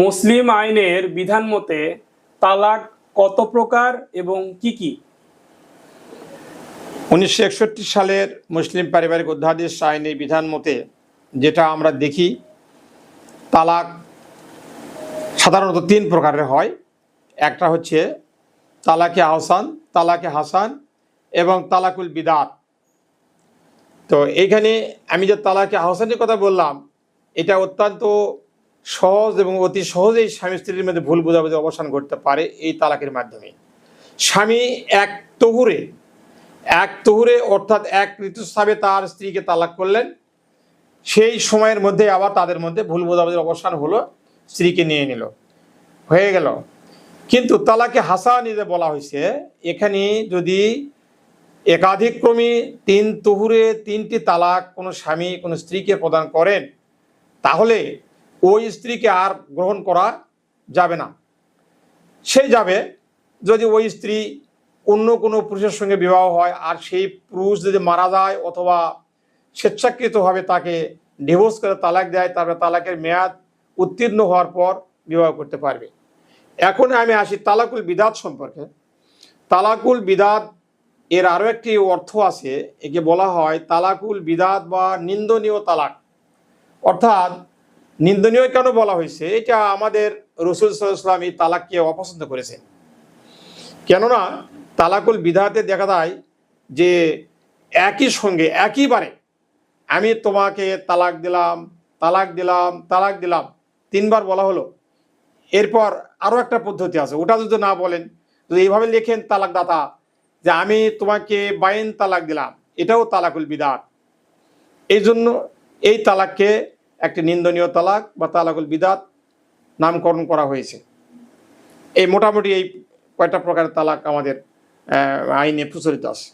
মুসলিম আইনের বিধান মতে তালাক কত প্রকার এবং কি কি? উনিশশো একষট্টি সালের মুসলিম পারিবারিক অধ্যাদেশ আইনের বিধান মতে যেটা আমরা দেখি, তালাক সাধারণত তিন প্রকারের হয়। একটা হচ্ছে তালাকে আহসান, তালাকে হাসান এবং তালাকুল বিদাত। তো এইখানে আমি যে তালাকে আহসানের কথা বললাম, এটা অত্যন্ত সহজ এবং অতি সহজেই স্বামী স্ত্রীর মধ্যে ভুল বোঝাবুঝি অবসান ঘটতে পারে এই তালাকের মাধ্যমে। স্বামী এক তহুরে এক তহুরে অর্থাৎ এক ঋতুস্রাবে তার স্ত্রীকে তালাক করলেন। সেই সময়ের মধ্যে আবার তাদের মধ্যে ভুল বোঝাবুঝির অবসান হলো, স্ত্রীকে নিয়ে নিল। হয়ে গেল। কিন্তু তালাকে হাসানি যে বলা হয়েছে এখানে যদি একাধিক্রমী তিন তহুরে তিনটি তালাক কোনো স্বামী কোনো স্ত্রীকে প্রদান করেন, তাহলে ওই স্ত্রীকে আর গ্রহণ করা যাবে না। সে যাবে যদি ওই স্ত্রী অন্য কোনো পুরুষের সঙ্গে বিবাহ হয় আর সেই পুরুষ যদি মারা যায় অথবা স্বেচ্ছাকৃতভাবে তাকে ডিভোর্স করে তালাক দেয়, তারপরে তালাকের মেয়াদ উত্তীর্ণ হওয়ার পর বিবাহ করতে পারবে। এখন আমি আসি তালাকুল বিদাত সম্পর্কে। তালাকুল বিদাত এর আরও একটি অর্থ আছে, একে বলা হয় তালাকুল বিদাত বা নিন্দনীয় তালাক। অর্থাৎ নিন্দনীয় কেন বলা হয়েছে? এটা আমাদের রসুল সাল্লাম তালাককে অপছন্দ করেছেন। কেননা তালাকুল বিধাতে দেখা যায় যে একই সঙ্গে, একইবারে আমি তোমাকে তালাক দিলাম তালাক দিলাম তালাক দিলাম, তিনবার বলা হলো। এরপর আরও একটা পদ্ধতি আছে, ওটা যদি না বলেন, যদি এইভাবে লেখেন তালাক দাতা যে আমি তোমাকে বাইন তালাক দিলাম, এটাও তালাকুল বিদাত। এই জন্য এই তালাককে একটি নিন্দনীয় তালাক বা তালাকুল বিদাত নামকরণ করা হয়েছে। এই মোটামুটি এই কয়টা প্রকারের তালাক আমাদের আইনে প্রচলিত আছে।